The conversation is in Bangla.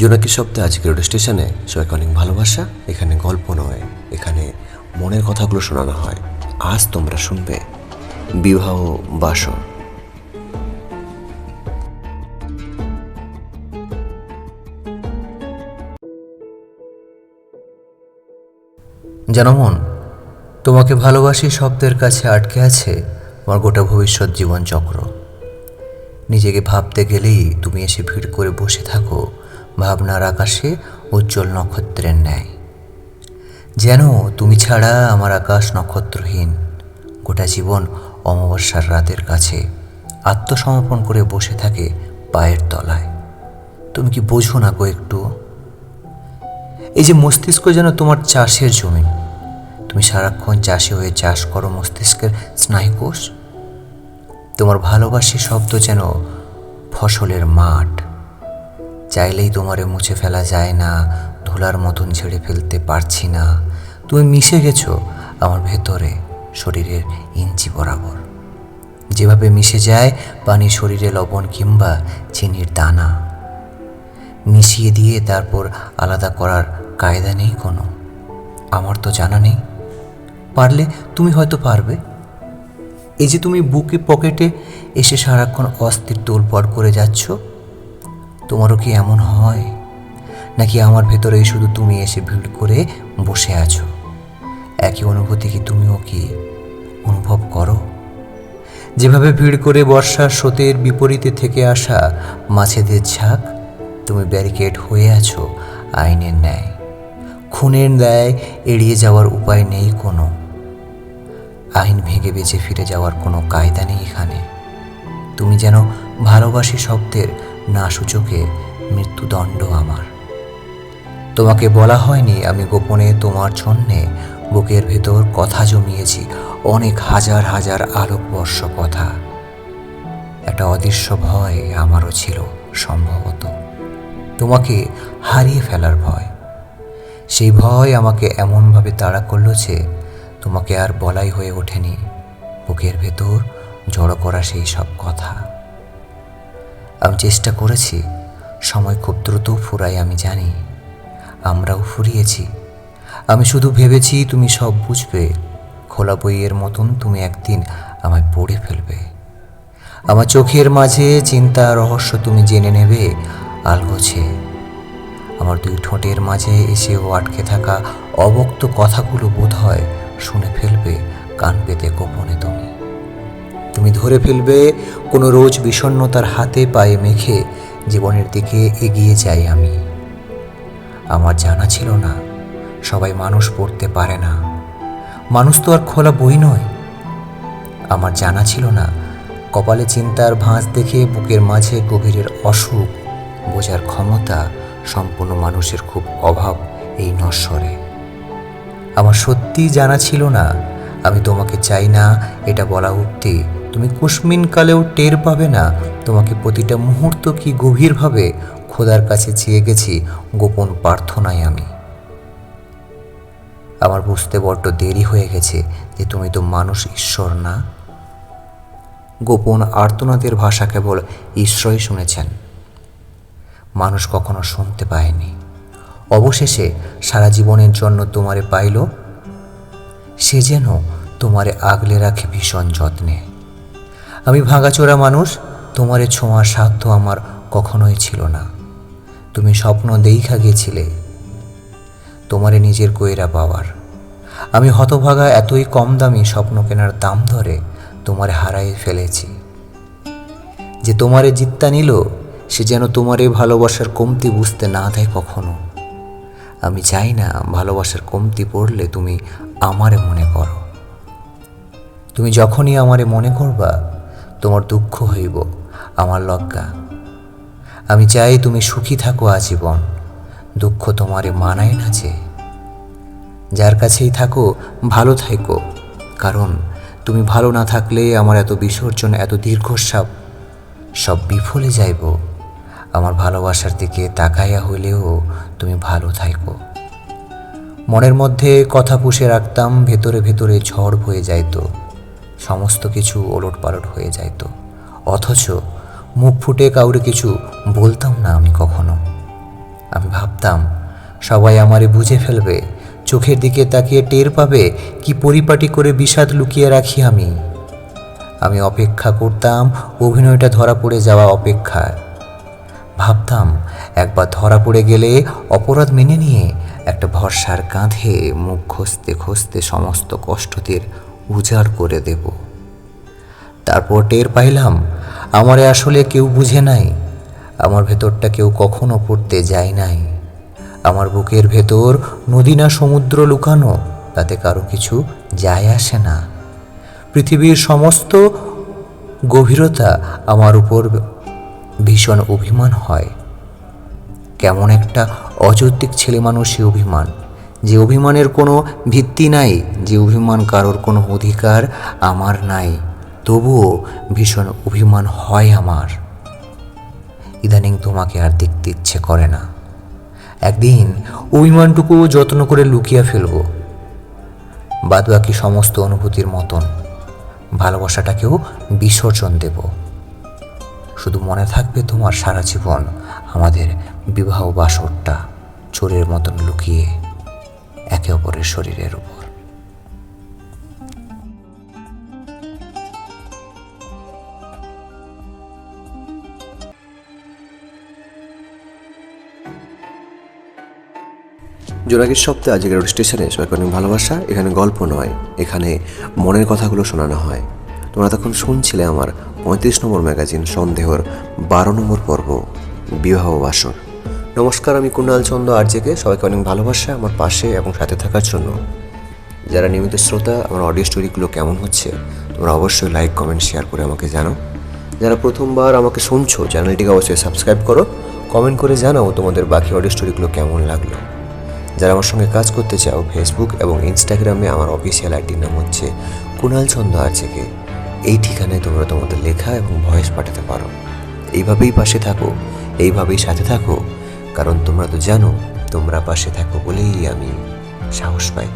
জোনাকি শব্দে আজকের রেডিও স্টেশনে সবাইকে অনেক ভালোবাসা, এখানে গল্প নয়, এখানে মনের কথাগুলো শোনানো হয়। আজ তোমরা শুনবে বিবাহ বাসর মন, তোমাকে ভালোবাসি শব্দের কাছে আটকে আছে আমার গোটা ভবিষ্যৎ জীবন চক্র নিজেকে ভাবতে গেলেই তুমি এসে ভিড় করে বসে থাকো ভাবনার আকাশে উজ্জ্বল নক্ষত্রের ন্যায়। যেন তুমি ছাড়া আমার আকাশ নক্ষত্রহীন। গোটা জীবন অমাবস্যার রাতের কাছে আত্মসমর্পণ করে বসে থাকে পায়ের তলায়। তুমি কি বোঝো না গো একটু? এই যে মস্তিষ্ক যেন তোমার চাষের জমি তুমি সারাক্ষণ চাষে হয়ে চাষ করো মস্তিষ্কের স্নায়ুকোষ। তোমার ভালোবাসি শব্দ যেন ফসলের মাঠ। চাইলেই তোমারে মুছে ফেলা যায় না, ধুলার মতন ঝেড়ে ফেলতে পারছি না। তুমি মিশে গেছো আমার ভেতরে শরীরের ইঞ্চি বরাবর। যেভাবে মিশে যায় পানি শরীরে লবণ কিংবা চিনির দানা। মিশিয়ে দিয়ে তারপর আলাদা করার কায়দা নেই কোনো। আমার তো জানা নেই। পারলে তুমি হয়তো পারবে। এই যে তুমি বুকে পকেটে এসে সারাক্ষণ অস্থির তোলপড় করে যাচ্ছ তোমারও কি এমন হয়? নাকি আমার ভেতরেই শুধু তুমি এসে ভিড় করে বসে আছো? একই অনুভূতি কি তুমিও কি অনুভব করো? যেভাবে ভিড় করে বর্ষার স্রোতের বিপরীতে থেকে আসা মাছেদের ঝাঁক, তুমি ব্যারিকেড হয়ে আছো আইনের ন্যায়। খুনের ন্যায় এড়িয়ে যাওয়ার উপায় নেই কোনো। আইন ভেঙে বেঁচে ফিরে যাওয়ার কোনো কায়দা নেই এখানে। তুমি যেন ভালোবাসি শব্দের না সূচকে মৃত্যুদণ্ড আমার। তোমাকে বলা হয়নি আমি গোপনে তোমার জন্যে বুকের ভেতর কথা জমিয়েছি, অনেক হাজার হাজার আলোকবর্ষ কথা। একটা অদৃশ্য ভয় আমারও ছিল সম্ভবত। তোমাকে হারিয়ে ফেলার ভয়। সেই ভয় আমাকে এমনভাবে তাড়া করল যে তোমাকে আর বলাই হয়ে ওঠেনি। বুকের ভেতর জড়ো করা সেই সব কথা। আমি চেষ্টা করেছি। সময় খুব দ্রুত ফুরাই আমি জানি। আমরাও ফুরিয়েছি। আমি শুধু ভেবেছি, তুমি সব বুঝবে। খোলা বইয়ের মতন তুমি একদিন আমায় পড়ে ফেলবে। আমার চোখের মাঝে চিন্তা, রহস্য তুমি জেনে নেবে আলগোছে আমার দুই ঠোঁটের মাঝে এসেও আটকে থাকা অবক্ত কথাগুলো বোধ হয় শুনে ফেলবে, কান পেতে গোপনে তুমি। তুমি ধরে ফেলবে, কোনো রোজ বিষণ্ণতার হাতে পায়ে মেখে জীবনের দিকে এগিয়ে যাই আমি। আমার জানা ছিল না, সবাই মানুষ পড়তে পারে না। মানুষ তো আর খোলা বই নয়। আমার জানা ছিল না, কপালে চিন্তার ভাঁজ দেখে বুকের মাঝে গভীরের অসুখ বোঝার ক্ষমতা সম্পূর্ণ মানুষের খুব অভাব এই নশ্বরে। আমার সত্যিই জানা ছিল না, আমি তোমাকে চাই না, এটা বলা অব্দি তুমি কুসমিন কালেও টের পাবে না। তোমাকে প্রতিটা মুহূর্ত কি গভীরভাবে খোদার কাছে চেয়ে গেছি, গোপন প্রার্থনায় আমি। আমার বুঝতে বড্ড দেরি হয়ে গেছে যে তুমি তো মানুষ ঈশ্বর না। গোপন আর্তনাদের ভাষা কেবল ঈশ্বরই শুনেছেন। মানুষ কখনো শুনতে পায়নি। অবশেষে সারা জীবনের জন্য তোমারে পাইল। সে যেন তোমারে আগলে রাখে ভীষণ যত্নে। আমি ভাঙাচোরা মানুষ, তোমারে ছোঁয়ার সাধ্য আমার কখনোই ছিল না। তুমি স্বপ্ন দেইখা গেছিলে তোমারে নিজের কইরা পাওয়ার। আমি হতভাগা এতই কম দামি স্বপ্ন কেনার দাম ধরে তোমারে হারাই ফেলেছি। যে তোমারে জিত্তা নিল, সে যেন তোমারে ভালোবাসার কমতি বুঝতে না দেয় কখনো। আমি চাই না ভালোবাসার কমতি পড়লে তুমি আমারে মনে করো। তুমি যখনই আমারে মনে করবা তোমার দুঃখ হইব, আমার লজ্ঞা আমি চাই তুমি সুখী থাকো আজীবন, দুঃখ তোমারে মানায় না যে। যার কাছেই থাকো, ভালো থাইকো, কারণ তুমি ভালো না থাকলে আমার এত বিসর্জন, এত দীর্ঘশ্বাপ সব বিফলে যাইব। আমার ভালোবাসার দিকে তাকাইয়া হইলেও তুমি ভালো থাইকো। মনের মধ্যে কথা পুষে রাখতাম, ভেতরে ভেতরে ঝড় বয়ে যাইতো। সমস্ত কিছু ওলট পালট হয়ে যাইতো অথচ মুখ ফুটে কাউরে কিছু বলতাম না আমি কখনো। আমি ভাবতাম, সবাই আমারে বুঝে ফেলবে, চোখের দিকে তাকিয়ে টের পাবে কি পরিপাটি করে বিষাদ লুকিয়ে রাখি আমি। আমি অপেক্ষা করতাম অভিনয়টা ধরা পড়ে যাওয়া অপেক্ষায়। ভাবতাম, একবার ধরা পড়ে গেলে অপরাধ মেনে নিয়ে একটা ভরসার কাঁধে মুখ খসতে খসতে সমস্ত কষ্টদের উজাড় করে দেব। তারপর টের পাইলাম, আমারে আসলে কেউ বুঝে নাই। আমার ভেতরটা কেউ কখনো পড়তে যায় নাই। আমার বুকের ভেতর নদী না সমুদ্র লুকানো, তাতে কারও কিছু যায় আসে না। পৃথিবীর সমস্ত গভীরতা আমার উপর ভীষণ অভিমান হয়। কেমন একটা অযৌক্তিক ছেলে মানুষই অভিমান। যে অভিমানের কোনো ভিত্তি নাই, যে অভিমান কারোর কোনো অধিকার আমার নাই। তবুও ভীষণ অভিমান হয় আমার। ইদানিং তোমাকে আর দেখতে ইচ্ছে করে না। একদিন অভিমানটুকু যত্ন করে লুকিয়ে ফেলব। বাদবাকি সমস্ত অনুভূতির মতন ভালোবাসাটাকেও বিসর্জন দেব। শুধু মনে থাকবে তোমার সারা জীবন আমাদের বিবাহ বাসরটা চোরের মতন লুকিয়ে। একে অপরের শরীরের উপর। জোনাকির সপ্তাহে আজকের রেডিও স্টেশনে সবাইকে অনেক ভালোবাসা, এখানে গল্প নয়, এখানে মনের কথাগুলো শোনানো হয়। তোমরা তখন শুনছিলে আমার পঁয়ত্রিশ নম্বর ম্যাগাজিন সন্দেহর বারো নম্বর পর্ব, বিবাহ বাসর। নমস্কার, আমি কুণাল চন্দ্র আর্যকে সবাইকে অনেক ভালোবাসা আমার পাশে এবং সাথে থাকার জন্য। যারা নিয়মিত শ্রোতা, আমার অডিও স্টোরিগুলো কেমন হচ্ছে, তোমরা অবশ্যই লাইক কমেন্ট শেয়ার করে আমাকে জানাও যারা প্রথমবার আমাকে শুনছো চ্যানেলটিকে অবশ্যই সাবস্ক্রাইব করো কমেন্ট করে জানাও তোমাদের বাকি অডিও স্টোরিগুলো কেমন লাগল। যারা আমার সঙ্গে কাজ করতে চাও ফেসবুক এবং ইনস্টাগ্রামে আমার অফিসিয়াল আইডির নাম হচ্ছে কুণাল চন্দ্র আর্যকে এই ঠিকানায় তোমরা তোমাদের লেখা এবং ভয়েস পাঠাতে পারো। এইভাবেই পাশে থাকো, এইভাবেই সাথে থাকো কারণ তোমরা তো জানো তোমরা পাশে থাকো বলেই আমি সাহস পাই।